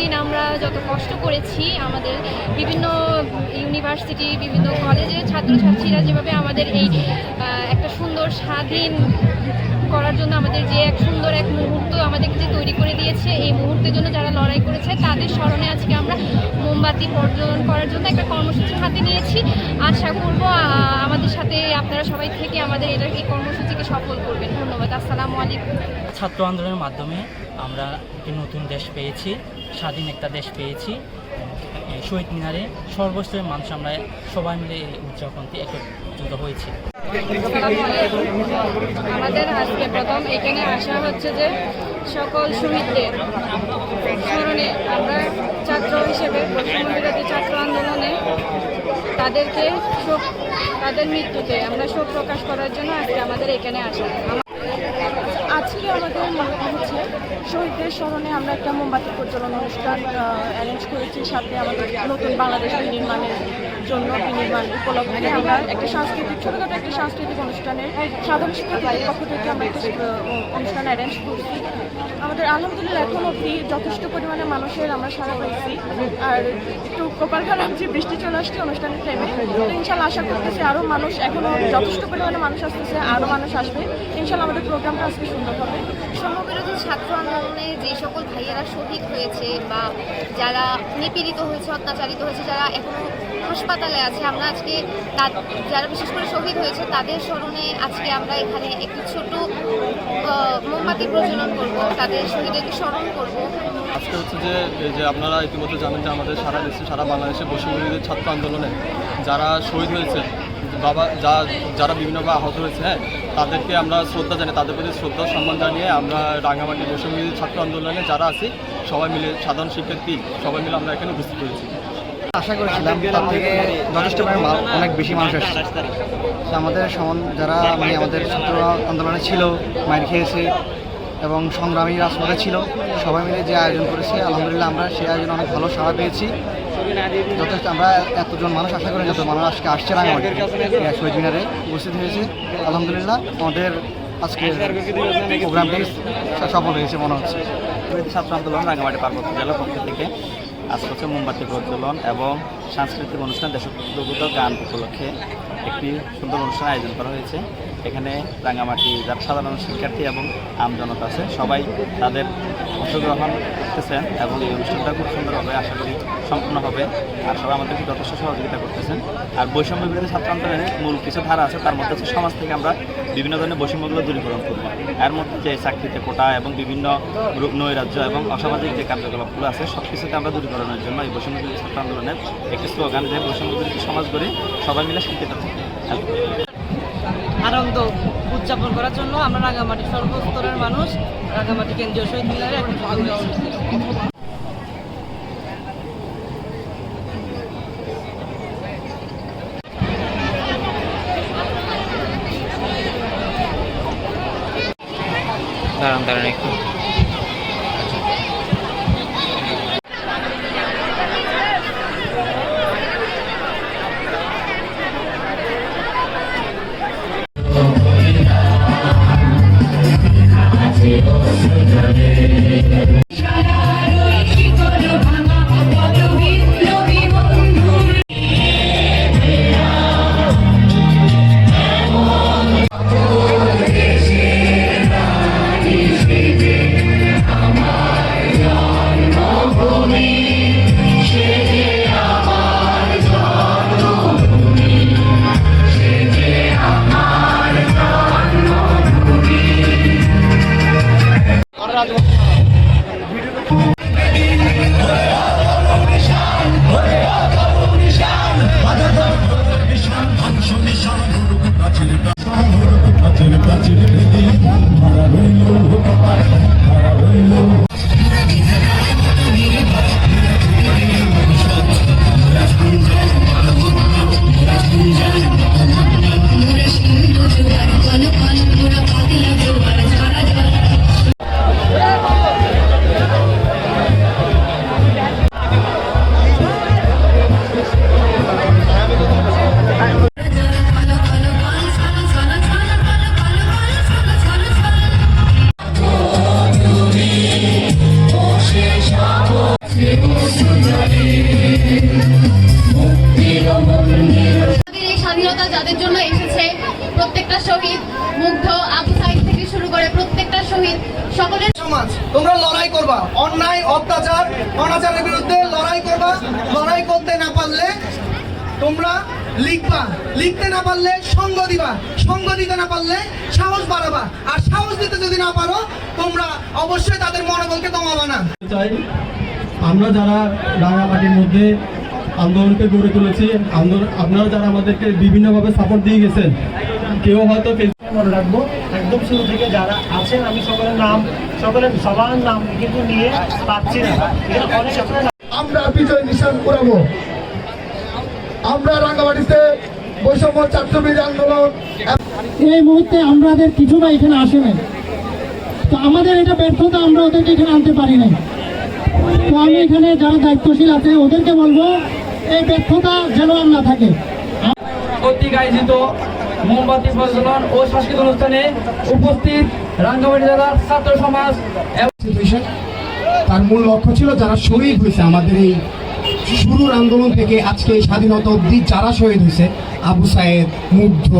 এতদিন আমরা যত কষ্ট করেছি, আমাদের বিভিন্ন ইউনিভার্সিটি, বিভিন্ন কলেজের ছাত্রছাত্রীরা যেভাবে আমাদের এই একটা সুন্দর স্বাধীন করার জন্য আমাদের যে এক সুন্দর এক মুহূর্ত আমাদেরকে যে তৈরি করে দিয়েছে, এই মুহূর্তের জন্য যারা লড়াই করেছে, তাদের স্মরণে আজকে আমরা মোমবাতি প্রজ্বলন করার জন্য একটা কর্মসূচি হাতে নিয়েছি। আশা করব আমাদের সাথে আপনারা সবাই থেকে আমাদের এটা এই কর্মসূচিকে সফল করবেন। ধন্যবাদ, আসসালামু আলাইকুম। ছাত্র আন্দোলনের মাধ্যমে আমরা একটি নতুন দেশ পেয়েছি। স্বাধীন একটা দেশ পেয়েছি। শহীদ মিনারে সর্বস্তরের মানুষ আমরা সবাই মিলে এই উদযাপনটি একত্রিত হয়েছি। আমাদের আজকে প্রথম এখানে আসা হচ্ছে যে সকল শহীদদের স্মরণে আমরা ছাত্র হিসেবে বিরোধী ছাত্র আন্দোলনে তাদেরকে শোক, তাদের মৃত্যুতে আমরা শোক প্রকাশ করার জন্য আজকে আমাদের এখানে আসা আজকে আমাদের হচ্ছে। শহীদদের স্মরণে আমরা একটা মোমবাতি প্রচলন অনুষ্ঠান অ্যারেঞ্জ করেছি। সাথে আমাদের নতুন বাংলাদেশ নির্মাণের জন্য বিনির্মাণ উপলক্ষে আমরা একটা সাংস্কৃতিক, ছোটোখাটো একটা সাংস্কৃতিক অনুষ্ঠানের সাধারণ শিক্ষক পক্ষ থেকে আমরা অনুষ্ঠান অ্যারেঞ্জ করছি। আমাদের আলহামদুলিল্লাহ এখন অব্দি যথেষ্ট পরিমাণে মানুষের আমরা সারা পাইছি। আর একটু কপাল খারাপ যে বৃষ্টি চলে আসছে অনুষ্ঠানের টাইমে ইনশাল্লাহ আশা করতেছি আরও মানুষ এখনও যথেষ্ট পরিমাণে মানুষ আসতেছে আরও মানুষ আসবে। ইনশাল্লাহ আমাদের প্রোগ্রামটা আজকে সুন্দর হবে। সমবিরোধী ছাত্র আন্দোলনে যে সকল ভাইয়েরা শহীদ হয়েছে বা যারা নিপীড়িত হয়েছে, অত্যাচারিত হয়েছে, যারা এখনও হাসপাতালে আছে। আমরা আজকে যারা বিশেষ করে শহীদ হয়েছে, তাদের স্মরণে আজকে আমরা এখানে একটি ছোট মোমবাতি প্রজ্বলন করব। তাদের শহীদদেরকে স্মরণ করব। আজকে হচ্ছে যে যে আপনারা ইতিমধ্যে জানেন যে আমাদের সারা দেশে, সারা বাংলাদেশে বৈষম্যবিরোধী ছাত্র আন্দোলনে যারা শহীদ হয়েছে, বাবা যা যারা বিভিন্নভাবে আহত হয়েছে হ্যাঁ তাদেরকে আমরা শ্রদ্ধা জানাই, তাদের প্রতি শ্রদ্ধা সম্মান জানিয়ে আমরা রাঙামাটি বৈষম্যবিরোধী ছাত্র আন্দোলনে যারা আছি, সবাই মিলে সাধারণ শিক্ষার্থী, সবাই মিলে আমরা এখানে উপস্থিত হয়েছি। আশা করেছিলাম তার থেকে যথেষ্ট পরিমাণে অনেক বেশি মানুষ আসছে তো আমাদের যারা মানে আমাদের ছাত্র আন্দোলনে ছিল, মাইর খেয়েছে এবং সংগ্রামী রাজপথে ছিল, সবাই মিলে যে আয়োজন করেছে, আলহামদুলিল্লাহ আমরা সেই আয়োজনে অনেক ভালো সাড়া পেয়েছি। যথেষ্ট আমরা এতজন মানুষ, আশা করি যত মানুষ আজকে আসছে না আমাদের শহীদ মিনারে উপস্থিত হয়েছে। আলহামদুলিল্লাহ, আমাদের আজকে প্রোগ্রামটি সফল হয়েছে মনে হচ্ছে। ছাত্র আন্দোলন রাঙামাটি পার্বত্য জেলার পক্ষ থেকে। আজকে হচ্ছে মোমবাতি প্রজ্বলন এবং সাংস্কৃতিক অনুষ্ঠান দেশপ্রভূত গান উপলক্ষে একটি সুন্দর অনুষ্ঠান আয়োজন করা হয়েছে। এখানে রাঙামাটি যার সাধারণ শিক্ষার্থী এবং আমজনতা আছে। সবাই তাদের অংশগ্রহণ করতেছেন এবং এই অনুষ্ঠানটা খুব সুন্দরভাবে আশা করি সম্পূর্ণ হবে আর সবাই আমাদেরকে যথেষ্ট সহযোগিতা করতেছেন। আর বৈষম্য বিরোধী ছাত্র আন্দোলনের মূল কিছু ধারা আছে, তার মধ্যে হচ্ছে সমাজ থেকে আমরা বিভিন্ন ধরনের বৈষম্যগুলো দূরীকরণ করব। এর মধ্যে যে চাকরিতে কোটা এবং বিভিন্ন নৈরাজ্য এবং অসামাজিক যে কার্যকলাপগুলো আছে সব কিছুতে আমরা দূরীকরণের জন্য এই বৈষম্য বিরোধী ছাত্র আন্দোলনের একটি স্লোগান যে বৈষম্য বিরোধী সমাজ গড়ে সবাই মিলে শিক্ষিত আনন্দ উদযাপন করার জন্য আমরা রাঙামাটি সর্বস্তরের মানুষ, রাঙামাটি কেন্দ্রীয় শহীদ মিনারে একত্রিত হয়েছি। দাঁড়ান দাঁড়ান একটু। জন্য এসেছে। প্রত্যেকটা শহীদ মুগ্ধ আবু সাইদ থেকে শুরু করে প্রত্যেকটা শহীদ সকলের সমাজ তোমরা লড়াই করবা। অন্যায় অত্যাচার অনাচারের বিরুদ্ধে লড়াই করবা। লড়াই করতে না পারলে তোমরা লিখবা। লিখতে না পারলে সঙ্গ দিবা। সঙ্গ দিতে না পারলে সাহস বাড়াবা। আর সাহস দিতে যদি না পারো তোমরা অবশ্যই তাদের মনোবলকে দমাবা না। আমরা যারা রাঙামাটির মধ্যে আন্দোলনকে গড়ে তুলেছি। আন্দোলন আপনারা যারা আমাদেরকে বিভিন্নভাবে সাপোর্ট দিয়ে গেছেন কেউ হয়তো মনে রাখব একদম শুরু থেকে যারা আছেন আমি সকলের নাম সকলের সবার নাম কিন্তু নিয়ে পাচ্ছি না। আমরা বিজয় নিশান করাবো। আমরা রাঙ্গামাটিতে বৈষম্য ছাত্রবিরোধী আন্দোলন এই মুহূর্তে আমাদের কিছুটা এখানে আসে নাই। তো আমাদের এটা ব্যর্থতা আমরা ওদেরকে এখানে আনতে পারি নাই। তো আমি এখানে যারা দায়িত্বশীল আছে ওদেরকে বলব এই ব্যর্থতা যেন আর না থাকে। কর্তৃক আয়োজিত মোমবাতি প্রজ্বলন ও সাংস্কৃতিক অনুষ্ঠানে উপস্থিত রাঙ্গামাটি জেলার ছাত্র সমাজ তার মূল লক্ষ্য ছিল যারা শহীদ হয়েছে আমাদের এই শুরুর আন্দোলন থেকে আজকে এই স্বাধীনতা অবধি যারা শহীদ হয়েছে আবু সায়েদ মুগ্ধ।